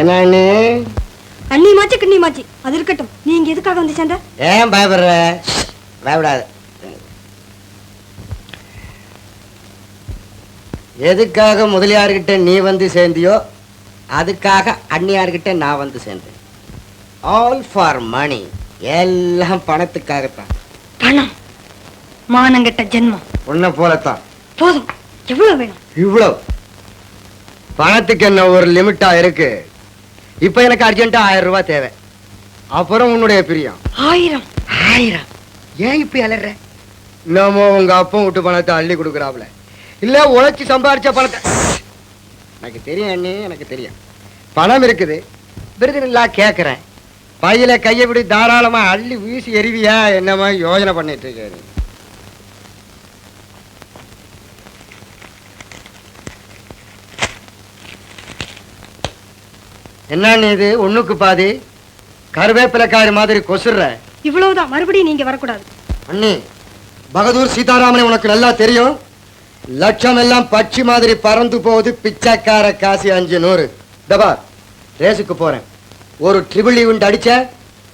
என்ன அண்ணி அண்ணி மாச்சி கிண்ணி மாச்சி அது இருக்கட்டும். நீ இங்க எதுக்காக வந்து சேர்ந்த? ஏன் பயப்படுற? பயப்படாத. எதுக்காக முதலியார்கிட்ட நீ வந்து சேர்ந்தியோ அதுக்காக அண்ணியார்கிட்ட நான் வந்து சேர்ந்தேன். ஆல் ஃபார் மணி எல்லாம் பணத்துக்காகத்தான். பணம். மானங்கெட்ட ஜென்மம். உன்னை போலத்தான். போதும். எவ்வளவு வேணும்? இவ்வளவு. பணத்துக்கு என்ன ஒரு லிமிட்டா இருக்கு? இப்ப எனக்கு அர்ஜென்ட்டா ஆயிரம் ரூபாய் தேவை. அப்புறம் உன்னுடைய பிரியம். ஆயிரம். ஆயிரம். ஏன் இப்ப அலற? நம்ம உங்க அப்பா விட்டு பணத்தை அள்ளி கொடுக்குறாப்ல. இல்ல உழைச்சி சம்பாரிச்ச பணத்தை. எனக்கு தெரியும் அண்ணி எனக்கு தெரியும். பணம் இருக்குது. விருதுங்களா கேக்குறேன். பையில கையை விடு தாராளமா அள்ளி வீசி எறிவியா? என்னமா யோசனை பண்ணிட்டு இருக்காரு. என்ன இது? ஒண்ணுக்கு பாதி. கருவேப்பிலைக்காரி மாதிரி கொசுற இவ்வளவுதான். மறுபடியும் நீங்க வரக்கூடாது. அண்ணி பகதூர் சீதாராமனை உனக்கு நல்லா தெரியும். லட்சம் எல்லாம் பட்சி மாதிரி பறந்து போகுது பிச்சைக்கார காசி அஞ்சு நூறு. தபா ரேஸுக்கு போறேன். ஒரு ட்ரிபிள் ஈவெண்ட் அடிச்ச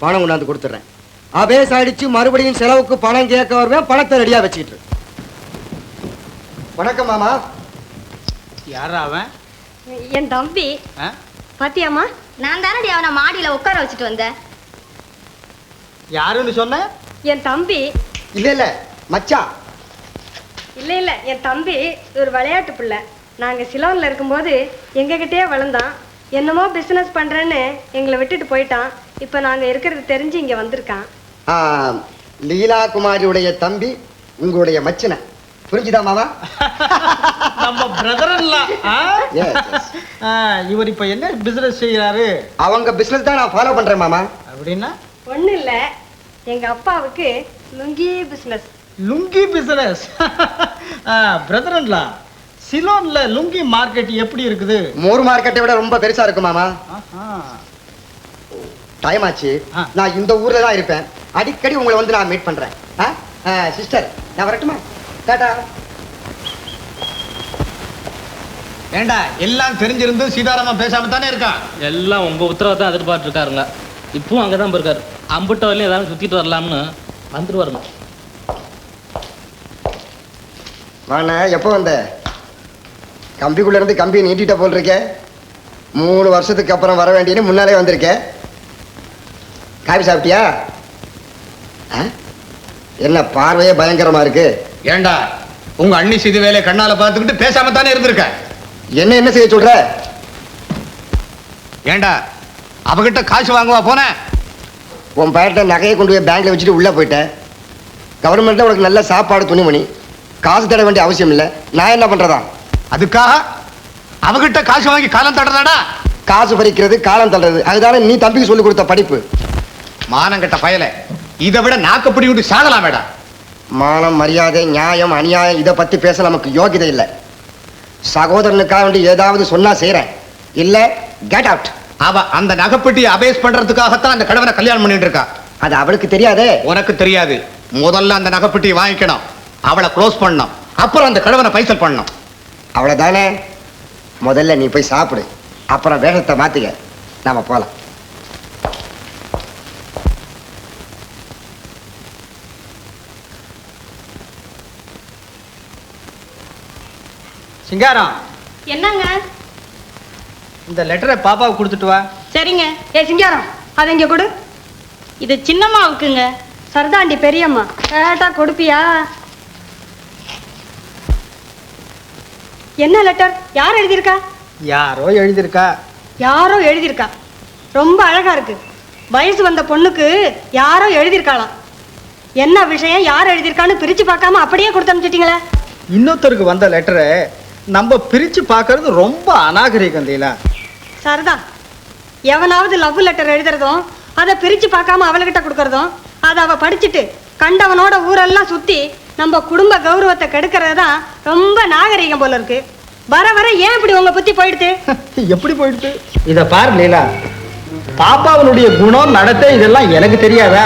பணம் கொண்டாந்து கொடுத்துட்றேன். அபேஸ் அடிச்சு மறுபடியும் செலவுக்கு பணம் கேட்க வருவேன் பணத்தை ரெடியா வச்சுக்கிட்டு வணக்கம் மாமா. யாரா அவன்? என் தம்பி. ஆ? பாத்தியாமா நான் தானடி அவனை மாடியில உட்கார வச்சுட்டு வந்தேன். யாருன்னு சொன்ன? என் தம்பி. இல்ல இல்ல மச்சான் இல்ல இல்ல என் தம்பி ஒரு விளையாட்டு பிள்ளை. நாங்க சிலோன்ல இருக்கும்போது எங்ககிட்டயே வளர்ந்தான். என்னமோ பிசினஸ் பண்றேன்னு எங்களை விட்டுட்டு போயிட்டான். இப்ப நாங்க இருக்கிறது தெரிஞ்சு இங்க வந்திருக்கான். ஆ, லீலா குமாரியுடைய தம்பி உங்களுடைய மச்சனை புரிஞ்சுதா மாமா? நம்ம பிரதர்லாம். இவர் இப்ப என்ன பிசினஸ் செய்யறாரு அவங்க பிசினஸ் தான் நான் ஃபாலோ பண்றேன் மாமா. அப்படின்னா? ஒண்ணு இல்ல. எங்க அப்பாவுக்கு லுங்கி பிசினஸ் லுங்கி பிசினஸ் பிரதர்லாம் சிலோன்ல லுங்கி மார்க்கெட் எப்படி இருக்குது? மோர் மார்க்கெட்டை விட ரொம்ப பெருசா இருக்கு மாமா. டைம் ஆச்சு. ஆ. நான் இந்த ஊர்ல தான் இருப்பேன். அடிக்கடி உங்களை வந்து நான் மீட் பண்றேன். சிஸ்டர் நான் வரட்டுமா? டாடா. ஏண்டா எல்லாம் தெரிஞ்சிருந்து சீதாராமன் பேசாம தானே இருக்கான் எல்லாம் உங்க உத்தரவை தான் எதிர்பார்த்து இருக்காருங்க இப்பவும் அங்கதான் போயிருக்காரு. அம்புட்ட வரலையும் ஏதாவது சுத்திட்டு வரலாம்னு வந்துட்டு வரணும் வாண்ணே எப்போ வந்த? கம்பிக்குள்ள இருந்து கம்பியை நீட்டிட்ட போல் இருக்கே. மூணு வருஷத்துக்கு அப்புறம் வர வேண்டியன்னு முன்னாலே வந்திருக்கேன் காபி சாப்பிட்டியா? ஆ? என்ன பார்வையே பயங்கரமா இருக்கு. ஏண்டா உங்க அண்ணி சிது வேலையை கண்ணால பார்த்துக்கிட்டு பேசாம தானே இருந்திருக்க? என்ன என்ன செய்ய சொல்ற? ஏண்டா அவகிட்ட காசு வாங்குவா போனேன் உன் பையன்ட்ட நகையை கொண்டு போய் பேங்க்ல வச்சுட்டு உள்ள போயிட்டேன். கவர்மெண்ட்ல உனக்கு நல்ல சாப்பாடு துணிமணி. காசு தர வேண்டிய அவசியம் இல்லை. நான் என்ன பண்றதா? அதுக்காக அவகிட்ட காசு வாங்கி காலம் தடுறதாடா? காசு பறிக்கிறது காலம் தள்ளுறது. அதுதானே நீ தம்பிக்கு சொல்லி கொடுத்த படிப்பு. மானங்கட்ட பயல. இதை விட நாக்கப்படி விட்டு சாகலாம் மேடா மானம் மரியாதை நியாயம் அநியாயம் இதை பத்தி பேச நமக்கு யோகிதை இல்லை. சகோதரனுக்காக வேண்டி ஏதாவது சொன்னா செய்றேன். இல்ல கெட் அவுட் அவ அந்த நகைப்பெட்டியை அபேஸ் பண்றதுக்காகத்தான் அந்த கடவனை கல்யாணம் பண்ணிட்டு இருக்கா. அது அவளுக்கு தெரியாதே. உனக்கு தெரியாது. முதல்ல அந்த நகைப்பெட்டியை வாங்கிக்கணும். அவளை க்ளோஸ் பண்ணணும். அப்புறம் அந்த கடவனை பைசல் பண்ணணும். அவ்வளவுதானே? முதல்ல நீ போய் சாப்பிடு. அப்புறம் வேகத்தை மாத்திக்க. நாம போலாம். சிங்காரம். என்னங்க? இந்த லெட்டரை பாப்பாவுக்கு கொடுத்துட்டு வா. சரிங்க. ஏ சிங்காரம் அதை இங்க கொடு. இது சின்னம்மாவுக்குங்க. சரதாண்டி பெரியம்மா. கேட்டா கொடுப்பியா? என்ன லெட்டர் யார் எழுதியிருக்கா? யாரோ எழுதியிருக்கா. யாரோ எழுதியிருக்கா? ரொம்ப அழகா இருக்கு. வயசு வந்த பொண்ணுக்கு யாரோ எழுதியிருக்காளாம். என்ன விஷயம் யார் எழுதியிருக்கான்னு பிரிச்சு பார்க்காம அப்படியே கொடுத்து அனுப்பிச்சிட்டீங்களே. இன்னொருத்தருக்கு வந்த லெட்டரை நம்ம பிரிச்சு பார்க்கறது ரொம்ப அநாகரிகம் தீலா சரிதான் எவனாவது லவ் லெட்டர் எழுதுறதும் அதை பிரிச்சு பார்க்காம அவளுகிட்ட கொடுக்கறதும் அதை அவ படிச்சுட்டு கண்டவனோட ஊரெல்லாம் சுத்தி நம்ம குடும்ப கௌரவத்தை கெடுக்கிறது தான் ரொம்ப நாகரிகம் போல இருக்கு. வர வர ஏன் இப்படி உங்க புத்தி போயிடுது? எப்படி போயிடுது? இத பாரு லீலா. பாப்பாவனுடைய குணம் நடத்தை இதெல்லாம் எனக்கு தெரியாதா?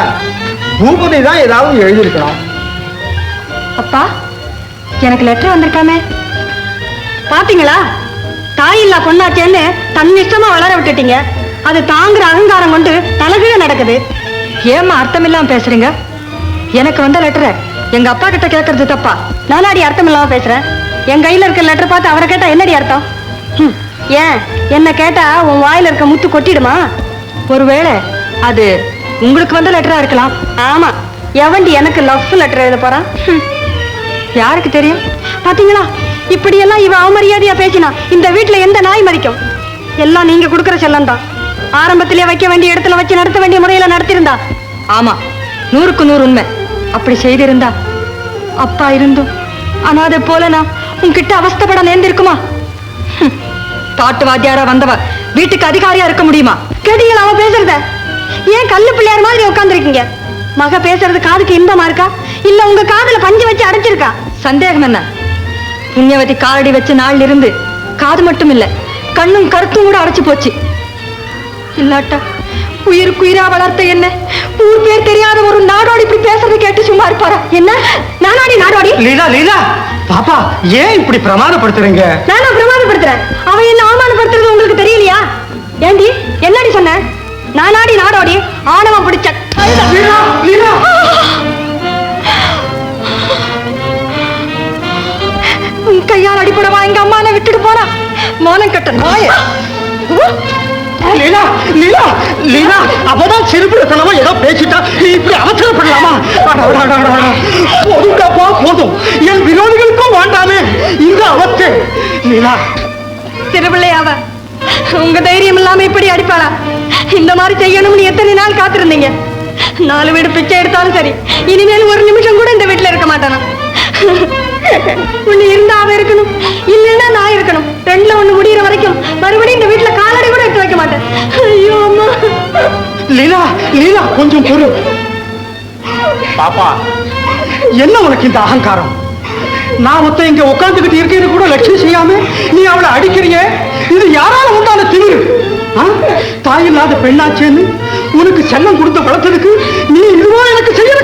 பூபதி தான் ஏதாவது எழுதியிருக்கணும். அப்பா எனக்கு லெட்டர் வந்திருக்காமே. பாத்தீங்களா? தாயில்லா பொண்ணாச்சேன்னு தன் இஷ்டமா வளர விட்டுட்டீங்க. அது தாங்குற அகங்காரம் கொண்டு தலகீழ நடக்குது. ஏமா அர்த்தம் இல்லாம பேசுறீங்க? எனக்கு வந்த லெட்டரை எங்க அப்பா கிட்ட கேட்கறது தப்பா? நானாடி அர்த்தம் இல்லாம பேசுறேன். என் கையில இருக்க லெட்டர் பார்த்து அவரை கேட்டா என்னடி அர்த்தம்? ஏன் என்ன கேட்டா உன் வாயில இருக்க முத்து கொட்டிடுமா? ஒருவேளை அது உங்களுக்கு வந்த லெட்டரா இருக்கலாம். ஆமா எவண்டி எனக்கு லவ் லெட்டர் எழுத போறான். யாருக்கு தெரியும்? பாத்தீங்களா? இப்படியெல்லாம் இவ அவமரியாதையா பேசினா இந்த வீட்டுல எந்த நாய் மதிக்கும்? எல்லாம் நீங்க கொடுக்கிற செல்லம் தான் ஆரம்பத்திலே வைக்க வேண்டிய இடத்துல வச்சு நடத்த வேண்டிய முறையில நடத்திருந்தா? ஆமா நூறுக்கு நூறு உண்மை. அப்படி செய்திருந்தா? அப்பா இருந்தும் அனாதை போல நான் உன்கிட்ட அவஸ்தைப்பட நேர்ந்திருக்குமா? பாட்டு வாத்தியாரா வந்தவ வீட்டுக்கு அதிகாரியா இருக்க முடியுமா? கேட்டீங்களா அவன் பேசுறத? ஏன் கல்லு பிள்ளையார் மாதிரி உட்காந்துருக்கீங்க மக பேசுறது காதுக்கு இன்பமா இருக்கா? இல்ல உங்க காதுல பஞ்சு வச்சு அடைச்சிருக்கா? சந்தேகம் என்ன? புண்ணியவதி காலடி வச்ச நாள்ல இருந்து காது மட்டும் இல்ல கண்ணும் கருத்தும் கூட அடைச்சு போச்சு. இல்லாட்டா உயிருக்கு உயிரா வளர்த்த என்ன? ஊர் பேர் தெரியாத ஒரு நாடோடி இப்படி பேசுறது கேட்டு சும்மா இருப்பாரா? என்ன? நானாடி நாடோடி? லீலா லீலா! பாப்பா ஏன் இப்படி பிரமாதப்படுத்துறீங்க? நானும் பிரமாதப்படுத்துறேன்? அவன் என்ன அவமானப்படுத்துறது உங்களுக்கு தெரியலையா? ஏண்டி என்னடி சொன்ன? நானாடி நாடோடி ஆணவம் பிடிச்ச கையால் அடிப்படவா எங்க அம்மா என்ன விட்டுட்டு போனா மோனம் கட்ட நாய. லீலா லீலா லீலா அப்பதான் சிறுபிள்ளைத்தனமா ஏதோ பேசிட்டா. இப்படி அவசரப்படலாமா? அட, அட, அட, போதும். என் விரோதிகளுக்கும் வேண்டாமே. இந்த அவஸ்தை. லீலா. சிறுபிள்ளை உங்க தைரியம் இல்லாம இப்படி அடிப்பாளா? இந்த மாதிரி செய்யணும்னு எத்தனை நாள் காத்திருந்தீங்க? நாலு வீடு பிச்சை எடுத்தாலும் சரி இனிமேல் ஒரு நிமிஷம் கூட இந்த வீட்டுல இருக்க மாட்டானா? ஒண்ணு இருந்தா அவ இருக்கணும். இல்லைன்னா நான் இருக்கணும். ரெண்டுல ஒண்ணு முடியிற வரைக்கும் மறுபடியும் இந்த வீட்டுல காலடி கூட எடுத்து வைக்க மாட்டேன். ஐயோ அம்மா. லீலா லீலா கொஞ்சம் பொறு. பாப்பா என்ன உனக்கு இந்த அகங்காரம்? நான் மொத்தம் இங்க உட்கார்ந்துகிட்டு இருக்கிறது கூட லட்சியம் செய்யாம நீ அவளை அடிக்கிறீங்க இது யாரால உண்டான திமிரு? ஆ? தாயில்லாத பெண்ணாச்சேன்னு? உனக்கு செல்லம் கொடுத்து வளர்த்ததுக்கு நீ இதுவா எனக்கு செய்யற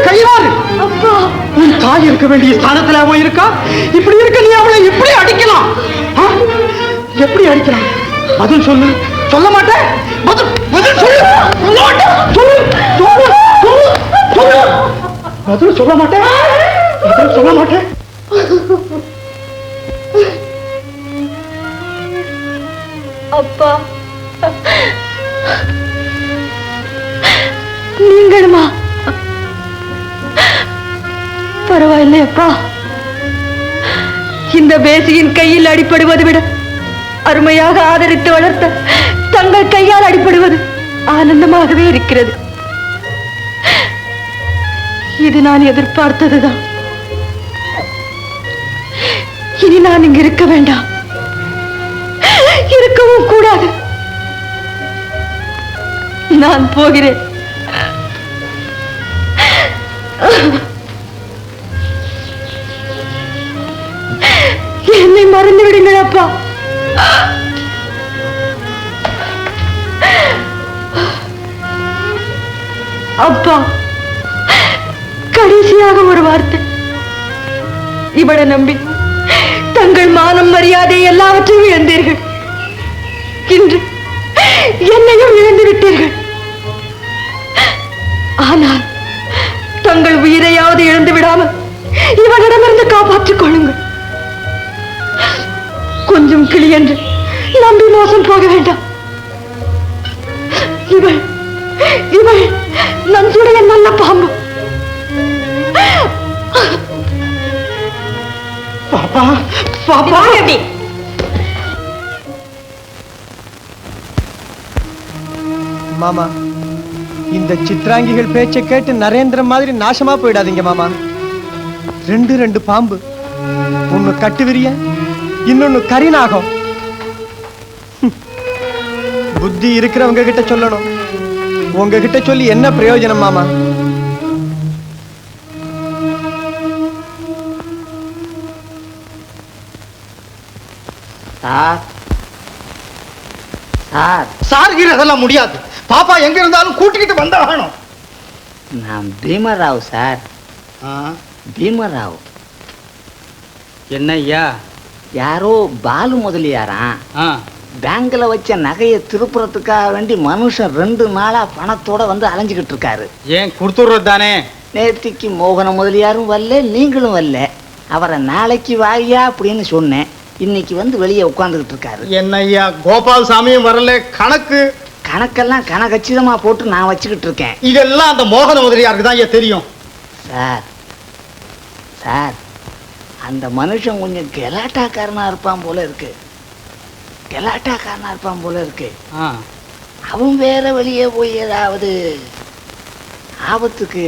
அப்பா. உன் தாய் இருக்க வேண்டிய ஸ்தானத்துல அவன் இருக்கா? இப்படி இருக்க நீ அவளை எப்படி அடிக்கலாம்? எப்படி அடிக்கலாம்? பதில் சொல்லு. சொல்ல மாட்டேன். பதில் பதில் சொல்லு. சொல்லு சொல்லு சொல்லு சொல்லு. பதில் சொல்ல மாட்டேன். பதில் சொல்ல மாட்டேன். அப்பா. நீங்களுமா பரவாயில்லை அப்பா இந்த பேசியின் கையில் அடிபடுவதை விட அருமையாக ஆதரித்து வளர்த்த தங்கள் கையால் அடிபடுவது ஆனந்தமாகவே இருக்கிறது. இது நான் எதிர்பார்த்ததுதான். இனி நான் இங்கு இருக்க வேண்டாம். இருக்கவும் கூடாது. நான் போகிறேன். கடைசியாக ஒரு வார்த்தை. இவளை நம்பி தங்கள் மானம் மரியாதை எல்லாவற்றையும் இழந்தீர்கள். இன்று என்னையும் இழந்து விட்டீர்கள். ஆனால் தங்கள் உயிரையாவது இழந்து விடாமல் இவனிடமிருந்து காப்பாற்றிக் கொள்ளுங்கள். கொஞ்சம் கிளி என்று நம்பி மோசம் போக வேண்டாம். இவள் இவள் நஞ்சுடைய நல்ல பாம்பு. பாப்பா பாப்பா. எப்படி மாமா இந்த சித்ராங்கிகள் பேச்சை கேட்டு நரேந்திரன் மாதிரி நாசமா போயிடாதீங்க மாமா. ரெண்டு ரெண்டு பாம்பு. ஒன்னு கட்டுவிரிய இன்னொன்னு கரிநாகம். புத்தி இருக்கிறவங்க கிட்ட சொல்லணும். உங்ககிட்ட சொல்லி என்ன பிரயோஜனம் மாமா? சார். சார். சார் அதெல்லாம் முடியாது. பாப்பா எங்க இருந்தாலும் கூட்டிக்கிட்டு வந்தாகணும் நான் பீமராவ் சார். பீமராவ். என்ன ஐயா யாரோ பாலு முதலியாராம். ஆ. பேங்க்ல வச்ச நகையை திருப்புறத்துக்காக வேண்டி மனுஷன் ரெண்டு நாளா பணத்தோட வந்து அலைஞ்சுக்கிட்டு இருக்காரு. ஏன் கொடுத்துடுறது தானே? நேத்திக்கு மோகன முதலியாரும் வரல நீங்களும் வரல. அவரை நாளைக்கு வாயா அப்படின்னு சொன்னேன். இன்னைக்கு வந்து வெளியே உட்காந்துக்கிட்டு இருக்காரு என்ன ஐயா கோபால் சாமியும் வரல கணக்கு? கணக்கெல்லாம் கணக்கச்சிதமா போட்டு நான் வச்சுக்கிட்டு இருக்கேன் இதெல்லாம் அந்த மோகன முதலியாருக்கு தான் ஐயா தெரியும். சார் சார் அந்த மனுஷன் கொஞ்சம் கெலாட்டாக்காரனா இருப்பான் போல இருக்கு. கெலாட்டாக்காரனா இருப்பான் போல இருக்கு. ஆ. அவன் வேற வெளியே போய் ஏதாவது ஆபத்துக்கு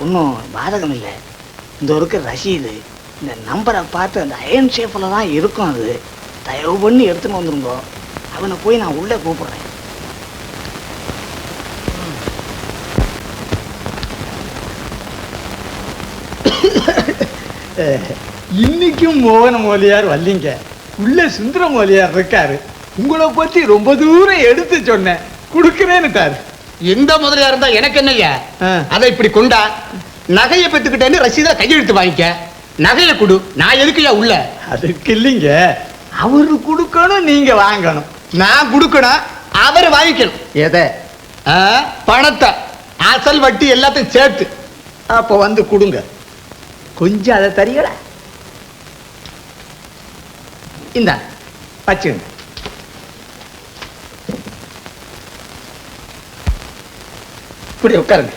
ஒன்றும் பாதகம் இல்லை இந்த இருக்க ரசீது இந்த நம்பரை பார்த்து அந்த அயன் ஷேப்பில் தான் இருக்கும் அது. தயவு பண்ணி எடுத்துன்னு வந்துருங்கோ. அவனை போய் நான் உள்ளே கூப்பிடுறேன். இன்னைக்கும் மோகன மொழியார் வரலீங்க. உள்ள சுந்தர மொழியார் இருக்காரு. உங்களை பத்தி ரொம்ப தூரம் எடுத்து சொன்னேன். கொடுக்குறேன்னுட்டாரு எந்த முதலியா இருந்தா எனக்கு என்னய்யா? ஆ. அதை இப்படி கொண்டா நகையை பெத்துக்கிட்டேன்னு ரசீதா கையெழுத்து வாங்கிக்க. நகையை கொடு. நான் எதுக்குயா உள்ள? அதுக்கு இல்லைங்க. அவரு கொடுக்கணும் நீங்க வாங்கணும். நான் கொடுக்கணும் அவர் வாங்கிக்கணும். எதை? பணத்தை. அசல் வட்டி எல்லாத்தையும் சேர்த்து. அப்போ வந்து கொடுங்க. கொஞ்சம் அதை தரீங்களா? இந்த வச்சுங்க இப்படி உட்காருங்க.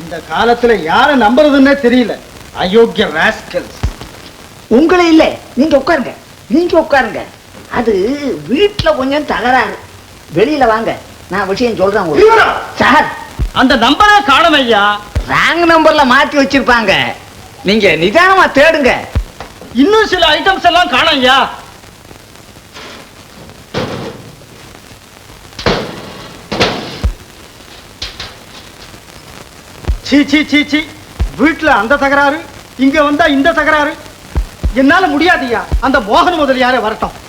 இந்த காலத்துல யாரை நம்புறதுன்னே தெரியல. அயோக்கிய ராஸ்கல் உங்களை இல்லை நீங்க உட்காருங்க நீங்க உட்காருங்க. அது வீட்டுல கொஞ்சம் தகராறு வெளியில வாங்க நான் விஷயம் சொல்றேன் உங்களுக்கு. சார். அந்த நம்பரை காணும் ஐயா. ராங் நம்பர்ல மாத்தி வச்சிருப்பாங்க. நீங்க நிதானமா தேடுங்க. இன்னும் சில ஐட்டம்ஸ் எல்லாம் காணும் ஐயா. சீ சீ சீ சீ. வீட்டுல அந்த தகராறு இங்க வந்தா இந்த தகராறு. என்னால முடியாதுய்யா அந்த மோகன் முதலியாரே வரட்டும்.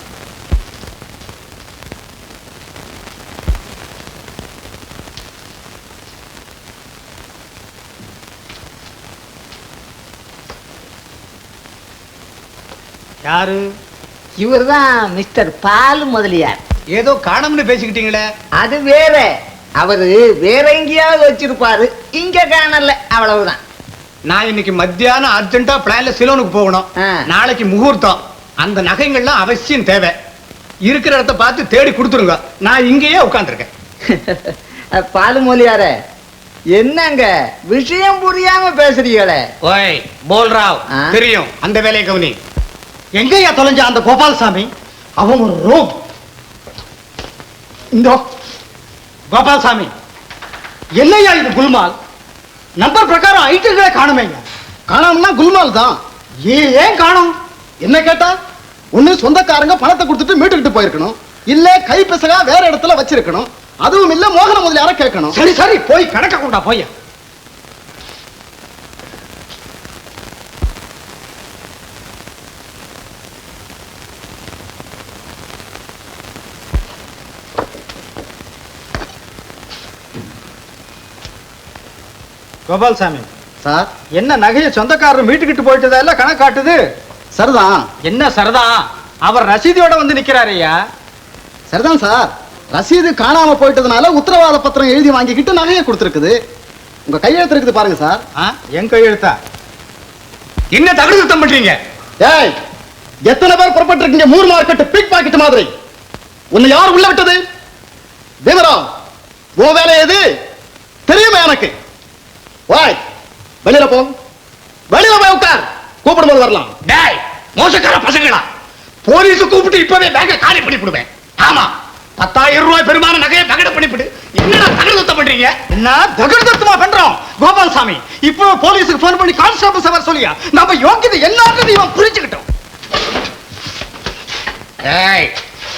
யாரு? இவர்தான் மிஸ்டர் பால் முதலியார். ஏதோ காணோம்னு பேசிக்கிட்டீங்களே. அது வேற. அவரு வேற எங்கேயாவது வச்சிருப்பாரு. இங்க காணல. அவ்வளவுதான். நான் இன்னைக்கு மத்தியானம் அர்ஜென்ட்டா பிளான்ல சிலோனுக்கு போகணும். நாளைக்கு முகூர்த்தம். அந்த நகைகள்லாம் அவசியம் தேவை. இருக்கிற இடத்த பார்த்து தேடி கொடுத்துருங்க. நான் இங்கேயே உட்காந்துருக்கேன் பால் முதலியார என்னங்க விஷயம் புரியாம பேசுறீங்களே? ஓய் போல்ராவ். தெரியும். அந்த வேலையை கவனி. எங்கேயா தொலைஞ்ச அந்த கோபால்சாமி? அவன் ஒரு ரோப். இந்தோ கோபால்சாமி. என்னையா இது குல்மால்? நம்பர் பிரகாரம் ஐட்டங்களே காணுமேங்க. காணாமன்னா குல்மால் தான். ஏன் ஏன் காணும்? என்ன கேட்டா? ஒண்ணு சொந்தக்காரங்க பணத்தை கொடுத்துட்டு மீட்டுக்கிட்டு போயிருக்கணும். இல்ல கைப்பசகா வேற இடத்துல வச்சிருக்கணும். அதுவும் இல்ல மோகன முதலியார கேட்கணும். சரி சரி போய் கணக்க கொண்டா போய். கோபால்சாமி சார்? என்ன நகையை சொந்தக்காரர் மீட்டுக்கிட்டு போயிட்டதெல்லாம் கணக்கு காட்டுது? சரிதான். என்ன சரதா அவர் ரசீதியோட வந்து நிக்கிறாரு ஐயா. சரிதான் சார். ரசீது காணாம போயிட்டதுனால உத்தரவாத பத்திரம் எழுதி வாங்கிக்கிட்டு நகையை கொடுத்துருக்குது. உங்க கையெழுத்து இருக்குது பாருங்க சார். ஆ, என் கையெழுத்தா? என்ன தகுதி சுத்தம் பண்றீங்க? ஏய் எத்தனை பேர் புறப்பட்டு இருக்கீங்க மூர் மார்க்கெட் பிக் பாக்கெட் மாதிரி. உன்னை யார் உள்ள விட்டது? தேவரா உன் வேலை எது? தெரியுமா எனக்கு? வாய். வெளியில போ. வெளியில போய் உட்கார். கூப்பிடும்போது வரலாம். டேய் மோசக்கார பசங்களா. போலீஸ் கூப்பிட்டு இப்பவே பேங்க காலி பண்ணி விடுவேன் ஆமா. பத்தாயிரம் ரூபாய் பெருமான நகையை பகட பண்ணிவிடு என்னடா தகடு பண்றீங்க? என்ன? தகுந்தமா பண்றோம்? கோபால்சாமி இப்போ போலீஸுக்கு போன் பண்ணி கான்ஸ்டபிள் சார் சொல்லியா? நம்ம யோக்கியதை எல்லாத்தையும் இவன் புரிஞ்சுக்கிட்டோம். ஏய்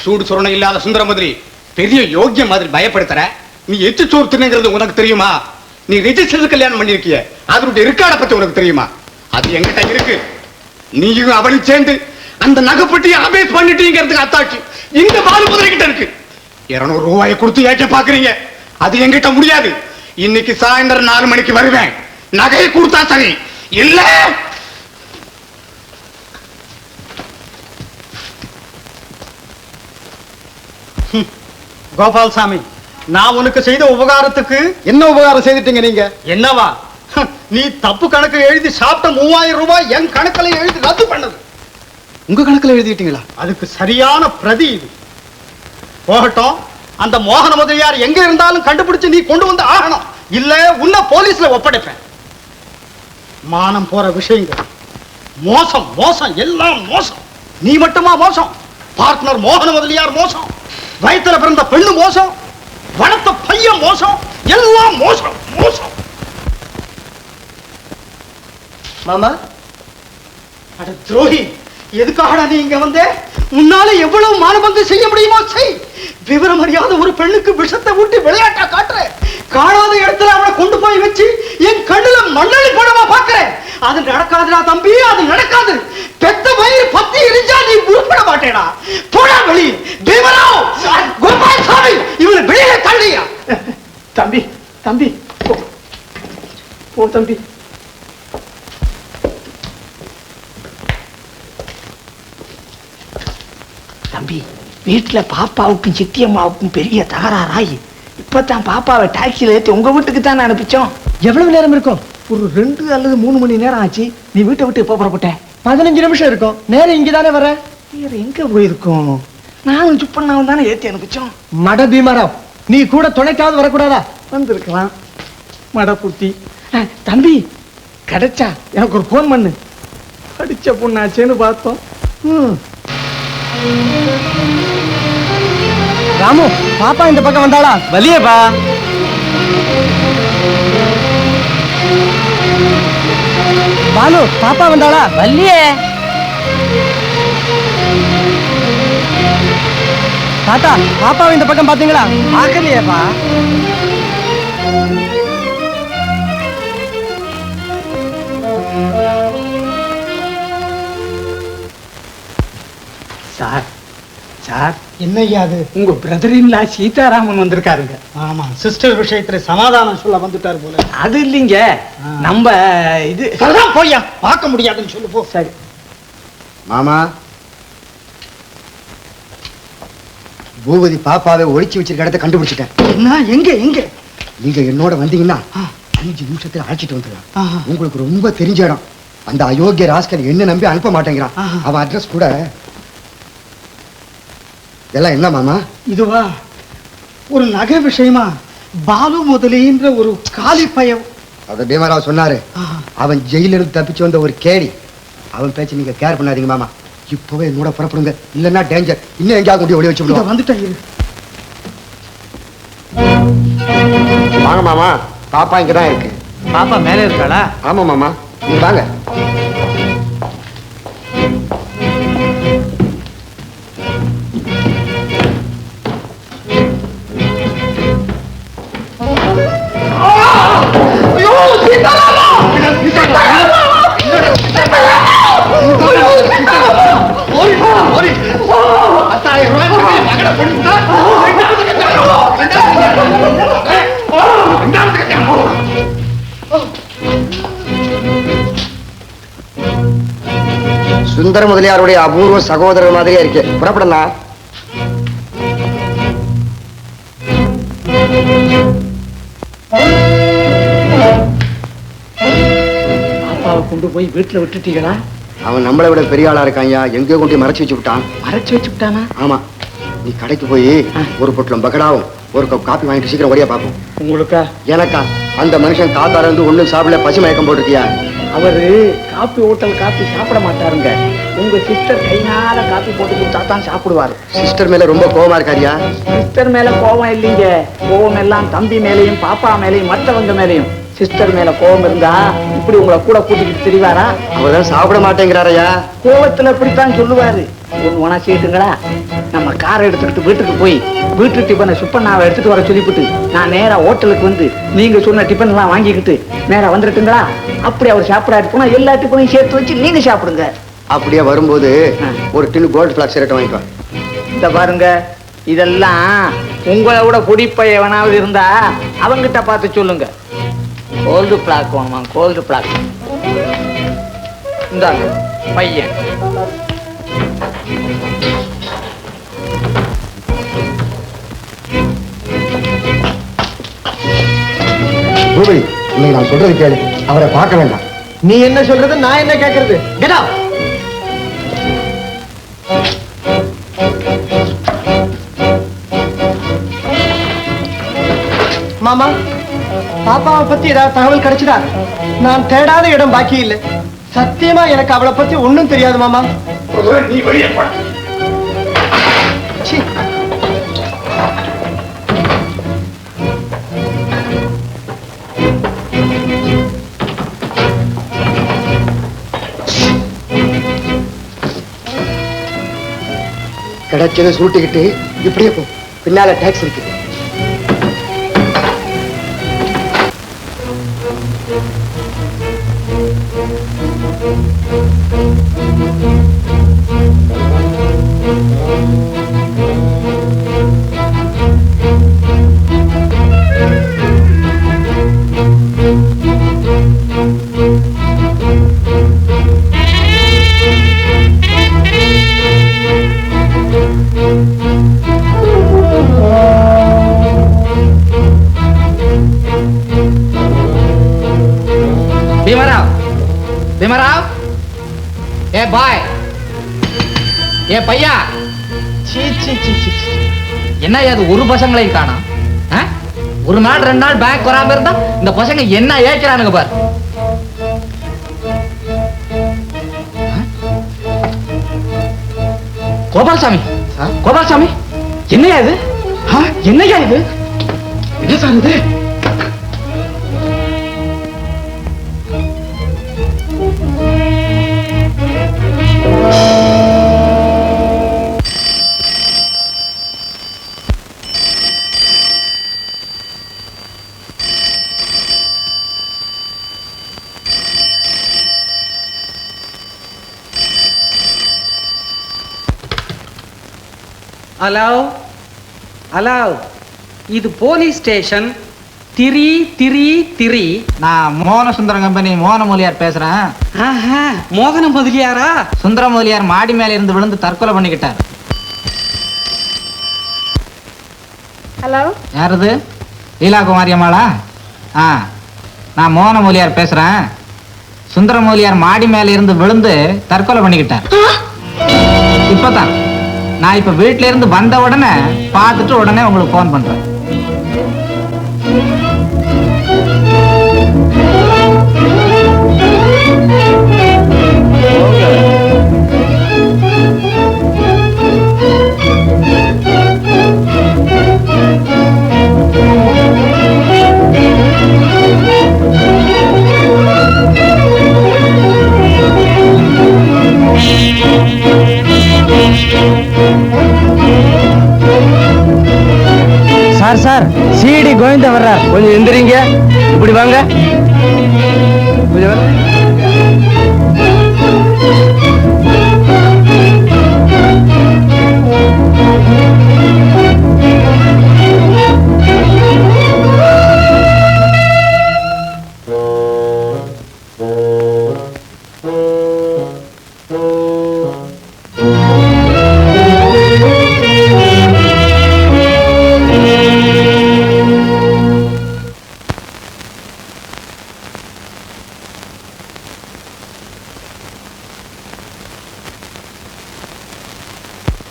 சூடு சுரணை இல்லாத சுந்தரமதுரி பெரிய யோகிய மாதிரி பயப்படுத்துற. நீ எச்சு சோர்த்துனுங்கிறது உனக்கு தெரியுமா? நீ ரிஜிஸ்டர் கல்யாணம் பண்ணிருக்கிய அதனுடைய இருக்காட பத்தி உனக்கு தெரியுமா? அது எங்கிட்ட இருக்கு. நீயும் அவனும் சேர்ந்து அந்த நகைப்பட்டியை அபேஸ் பண்ணிட்டீங்கிறதுக்கு அத்தாட்சி. இந்த பாலுபுதிரை கிட்ட இருக்கு. இருநூறு ரூபாயை கொடுத்து ஏற்ற பாக்குறீங்க. அது எங்கிட்ட முடியாது. இன்னைக்கு சாயந்தரம் நாலு மணிக்கு வருவேன். நகையை கொடுத்தா சரி. இல்ல! கோபால்சாமி. நான் உனக்கு செய்த உபகாரத்துக்கு என்ன உபகாரம் செய்துட்டீங்க நீங்க? என்னவா? நீ தப்பு கணக்கு எழுதி சாப்பிட்ட மூவாயிரம் ரூபாய் என் கணக்குல எழுதி ரத்து பண்ணது. உங்க கணக்குல எழுதிட்டீங்களா? அதுக்கு சரியான பிரதி இது. போகட்டும் அந்த மோகன முதலியார் எங்க இருந்தாலும் கண்டுபிடிச்சு நீ கொண்டு வந்து ஆகணும். இல்ல உன்னை போலீஸ்ல ஒப்படைப்பேன். மானம் போற விஷயங்கள். மோசம் மோசம் எல்லாம் மோசம். நீ மட்டுமா மோசம்? பார்ட்னர் மோகன முதலியார் மோசம். வயித்துல பிறந்த பெண்ணு மோசம். வளர்த்த பையன் மோசம் எல்லாம் மோசம் மோசம். மாமா அட துரோகி எதுக்காகடா நீ இங்க வந்தே? உன்னால எவ்வளவு மானபங்கம் செய்ய முடியுமோ செய். விவரம் அறியாத ஒரு பெண்ணுக்கு விஷத்தை ஊட்டி விளையாட்டா காட்டுற. காணாத இடத்துல அவனை கொண்டு போய் வச்சு என் கண்ணுல மண்ணளி படமா பாக்குறேன் அது நடக்காதுடா தம்பி அது நடக்காது. பெத்த வயிறு பத்தி எரிஞ்சா நீ உருப்பட மாட்டேடா. போடா வெளி பீமராவ் கோபால் சாமி! தம்பி தம்பி போ. தம்பி. தம்பி வீட்டுல பாப்பாவுக்கும் சித்தியம்மாவுக்கும் பெரிய தகராறாயி. இப்பதான் பாப்பாவை டாக்ஸில ஏத்தி உங்க வீட்டுக்கு தான் அனுப்பிச்சோம். எவ்வளவு நேரம் இருக்கும்? ஒரு ரெண்டு அல்லது மூணு மணி நேரம் ஆச்சு. நீ வீட்டை விட்டு எப்போ புறப்பட்ட பதினஞ்சு நிமிஷம் இருக்கும். நேரம் இங்க தானே வர? வேற எங்க போயிருக்கோம்? நானும் சுப்பண்ணாவும் தானே ஏத்தி அனுப்பிச்சோம். மட பீமராவ் நீ கூட துணைக்காவது வரக்கூடாதா? வந்திருக்கலாம். மடப்புத்தி தம்பி கிடைச்சா எனக்கு ஒரு ஃபோன் பண்ணு. படிச்ச பொண்ணாச்சேன்னு பார்த்தோம். ம். ராமு பாப்பா இந்த பக்கம் வந்தாளா? வலியப்பா பாலு பாப்பா வந்தாளா? வல்லியே தாத்தா பாப்பாவை இந்த பக்கம் பாத்தீங்களா பாக்கலையேப்பா சார் சார். என்னய்யா அது? உங்க பிரதர் இல்லா சீதாராமன் வந்திருக்காருங்க. ஆமா சிஸ்டர் விஷயத்துல சமாதானம் சொல்ல வந்துட்டாரு போல. அது இல்லைங்க. நம்ம இது அதான் போய்யா. பார்க்க முடியாதுன்னு சொல்லு போ. சரி. மாமா பூபதி பாப்பாவை ஒளிச்சு வச்சிருக்க இடத்த கண்டுபிடிச்சிட்டேன். என்ன? எங்க? எங்க? நீங்க என்னோட வந்தீங்கன்னா அஞ்சு நிமிஷத்துல அழைச்சிட்டு வந்துடலாம். உங்களுக்கு ரொம்ப தெரிஞ்ச இடம். அந்த அயோக்கிய ராஸ்கல் என்ன நம்பி அனுப்ப மாட்டேங்கிறான். அவன் அட்ரஸ் கூட இதெல்லாம் என்ன மாமா? இதுவா? ஒரு நகை விஷயமா? பாலு முதலின்ற ஒரு காலி பயம் அத பீமராவ் சொன்னாரு. அவன் ஜெயில இருந்து தப்பிச்சு வந்த ஒரு கேடி. அவன் பேச்சு நீங்க கேர் பண்ணாதீங்க மாமா. இப்பவே என்னோட புறப்படுங்க. இல்லன்னா டேஞ்சர் இன்னும் எங்கேயாவது கொண்டு ஒளி வச்சு வந்துட்டேன். வாங்க மாமா. பாப்பா இங்கதான் இருக்கு. பாப்பா மேல இருக்காளா? ஆமா மாமா. நீங்க வாங்க. சுந்தர முதலியாருடைய அபூர்வ சகோதரர் மாதிரியா இருக்கு. புறப்படலாம் அப்பாவை கொண்டு போய் வீட்டுல விட்டுட்டீங்களா? அவன் நம்மளை விட பெரிய ஆளா இருக்கான்யா எங்கேயோ கொண்டு மறைச்சு வச்சு விட்டான் மறைச்சு வச்சு விட்டானா ஆமா. நீ கடைக்கு போய் ஒரு பொட்டலம் பகடாவும் ஒரு கப் காப்பி வாங்கிட்டு சீக்கிரம் வரியா பாப்போம் உங்களுக்கா? எனக்கா? அந்த மனுஷன் காத்தால இருந்து ஒண்ணும் சாப்பிடல பசி மயக்கம் போட்டிருக்கியா? அவரு காப்பி ஹோட்டல் காப்பி சாப்பிட மாட்டாருங்க. உங்க சிஸ்டர் கைனால காப்பி போட்டு கொடுத்தா தான் சாப்பிடுவாரு. சிஸ்டர் மேல ரொம்ப கோவமா இருக்காரியா சிஸ்டர் மேல கோபம் இல்லைங்க. கோபம் எல்லாம் தம்பி மேலையும் பாப்பா மேலையும் மற்றவங்க மேலையும். சிஸ்டர் மேல கோபம் இருந்தா இப்படி உங்களை கூட கூட்டிக்கிட்டு திரிவாரா? அவர் தான் சாப்பிட மாட்டேங்கிறாரையா கோவத்துல இப்படித்தான் சொல்லுவாரு. ஒண்ணு வேணா செய்யட்டுங்களா நம்ம காரை எடுத்துக்கிட்டு வீட்டுக்கு போய் வீட்டு டிஃபனை சுப்பண்ணாவை எடுத்துட்டு வர சொல்லிவிட்டு நான் நேரா ஹோட்டலுக்கு வந்து நீங்க சொன்ன டிஃபன் எல்லாம் வாங்கிக்கிட்டு நேரா வந்துட்டுங்களா அப்படி அவர் சாப்பிடாட்டு போனா எல்லா டிஃபனையும் சேர்த்து வச்சு நீங்க சாப்பிடுங்க. அப்படியே வரும்போது. ஒரு டின்னு கோல்டு பிளாக் சிரட்டை வாங்கிக்கோ இந்த பாருங்க இதெல்லாம் உங்களை விட குடிப்பை எவனாவது இருந்தா அவங்கிட்ட பார்த்து சொல்லுங்க. கோல்டு பிளாக் வேணுமா கோல்டு பிளாக். இந்தாங்க பையன். பூபதி இன்னைக்கு நான் சொல்றது கேளு. அவரை பார்க்க வேண்டாம். நீ என்ன சொல்றது நான் என்ன கேட்கறது கெட் மாமா பாப்பாவை பத்தி ஏதாவது தகவல் கிடைச்சதா? நான் தேடாத இடம் பாக்கி இல்லை. சத்தியமா எனக்கு அவளை பத்தி ஒண்ணும் தெரியாது மாமா. நீ வெளியே போட சீ. கிடைச்சதை சூட்டிக்கிட்டு இப்படியே போ. பின்னால டாக்ஸ் இருக்குது. பீமராவ் ஏ பாய் ஏ பையா. சீ சீ சீ சீ. என்ன அது ஒரு பசங்களையும் காணோம் ஆ? ஒரு நாள் ரெண்டு நாள் பேங்க் வராம இருந்தா இந்த பசங்க என்ன ஏய்க்கிறானுங்க பார்? கோபால்சாமி. கோபால்சாமி என்னையா இது? ஆ? என்னய்யா இது? என்ன சார் இது? ஹலோ ஹலோ இது போலீஸ் ஸ்டேஷன் திரி திரி திரி. நான் மோகன சுந்தரம் கம்பெனி மோகன முதலியார் பேசுறேன். ஆஹா மோகன முதலியாரா சுந்தர முதலியார் மாடி மேல இருந்து விழுந்து தற்கொலை பண்ணிக்கிட்டார். ஹலோ யாரது? லீலா குமாரி அம்மாளா? ஆ நான் மோகன மூலியார் பேசுறேன். சுந்தர மூலியார் மாடி மேல இருந்து விழுந்து தற்கொலை பண்ணிக்கிட்டார். இப்பதான். நான் இப்ப வீட்டுல இருந்து வந்த உடனே பார்த்துட்டு உடனே உங்களுக்கு ஃபோன் பண்றேன். சார் வாங்க.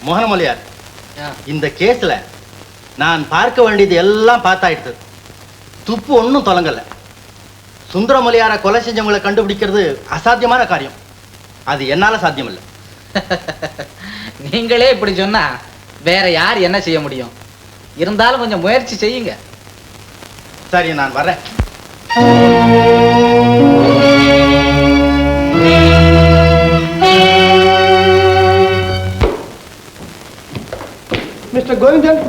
மோகனமொழியார் இந்த கேஸ்ல நான் பார்க்க வேண்டியது எல்லாம் பார்த்தாயிடுது. துப்பு ஒன்றும் தொலங்கல. சுந்தரமொழியார கொலை செஞ்சவங்களை கண்டுபிடிக்கிறது அசாத்தியமான காரியம். அது என்னால சாத்தியம் இல்லை நீங்களே இப்படி சொன்னா வேற யார் என்ன செய்ய முடியும்? இருந்தாலும் கொஞ்சம் முயற்சி செய்யுங்க. சரி நான் வரேன் கோவிந்தன்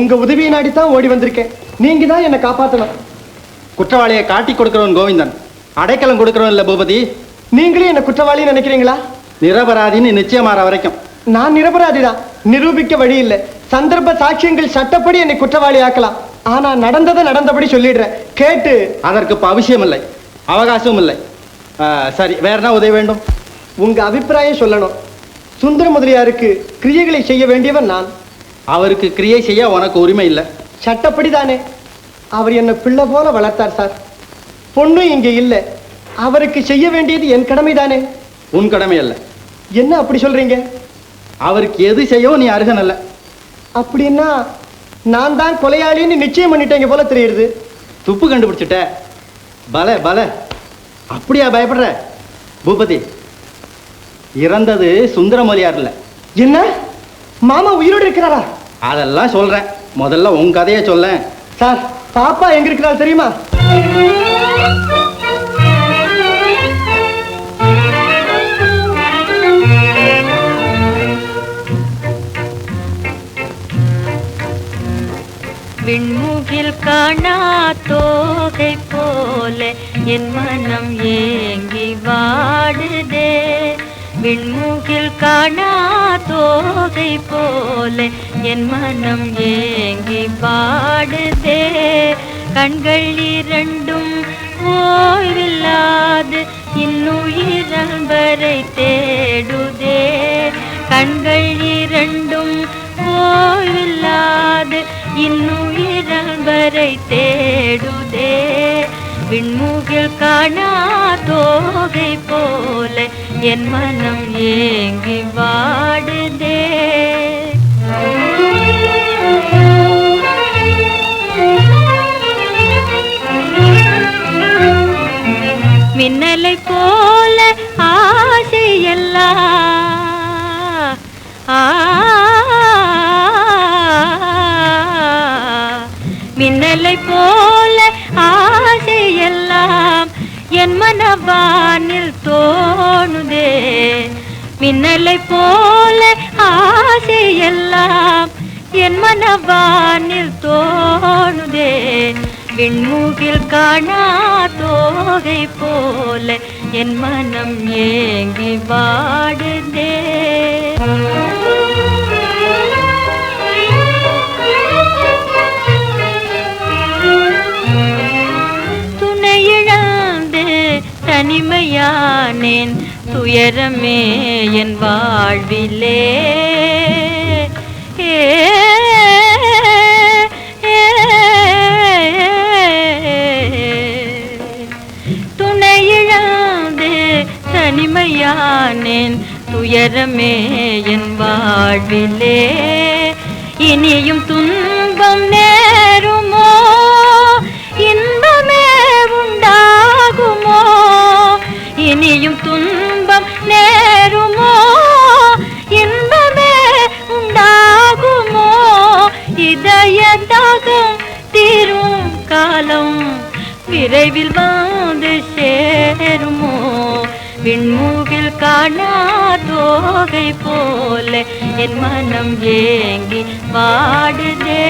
உங்க உதவியை நாடி தான் ஓடி வந்திருக்கேன். நீங்க தான் என்னை காப்பாத்தணும். குற்றவாளியை காட்டி கொடுக்கிறவன் கோவிந்தன். அடைக்கலம் கொடுக்கிறவன் இல்ல பூபதி. நீங்களே என்ன குற்றவாளி நினைக்கிறீங்களா? நிரபராதின்னு நிச்சயமாற வரைக்கும். நான் நிரபராதிதான் நிரூபிக்க வழி இல்லை. சந்தர்ப்ப சாட்சியங்கள் சட்டப்படி என்னை குற்றவாளி ஆக்கலாம். ஆனா நடந்ததை நடந்தபடி சொல்லிடுறேன். கேட்டு. அதற்கு இப்ப அவசியம் இல்லை. அவகாசமும் இல்லை. சரி வேற என்ன உதவி வேண்டும்? உங்க அபிப்பிராயம் சொல்லணும். சுந்தர முதலியாருக்கு கிரியைகளை செய்ய வேண்டியவன் நான். அவருக்கு கிரியை செய்ய உனக்கு உரிமை இல்லை. சட்டப்படி தானே அவர் என்னை பிள்ளை போல வளர்த்தார் சார். பொண்ணு இங்க இல்லை. அவருக்கு செய்ய வேண்டியது என் கடமை தானே உன் கடமை அல்ல. என்ன அப்படி சொல்றீங்க? அவருக்கு எது செய்யவும் நீ அருகன் அல்ல. அப்படின்னா நான் தான் கொலையாளின்னு நிச்சயம் பண்ணிட்டேங்க போல தெரியுது. துப்பு கண்டுபிடிச்சிட்ட. பல பல. அப்படியா பயப்படுற? பூபதி இறந்தது சுந்தரமொழியார் இல்ல. என்ன? மாமா உயிரோடு இருக்கிறாரா? அதெல்லாம் சொல்றேன். முதல்ல உன் கதையை சொல்லேன். சார் பாப்பா எங்க இருக்கிறாள் தெரியுமா? விண்முகில் காணா தோகை போல என் மனம் ஏங்கி வாடுதே. விண்மூகில் காணா தோகை போல என் மனம் ஏங்கி பாடுதே. கண்கள் இரண்டும் ஓய்வில்லாது இன்னுயிரம் வரை தேடுதே. கண்கள் இரண்டும் ஓய்வில்லாது இன்னுயிரம் வரை தேடுதே. விண்மூகில் காணா தோகை போல என் மனம் ஏங்கி வாடுதே. மின்னலை போல ஆசையெல்லாம் மின்னலை போல ஆசையெல்லாம் என் மனவானில் மின்னலை போல ஆசையெல்லாம் என் மனவானில் தோணுதே விண்மூகில் காணா தோகை போல என் மனம் ஏங்கி வாடுதே துணையிழந்து தனிமையானேன். துயரமே என் வாழ்விலே. துணையிழந்து தனிமையானேன் துயரமே என் வாழ்விலே. இனியும் விரைவில் வந்து சேருமோ? விண்மூகில் காணா தோகை போல என் மனம் ஏங்கி பாடுதே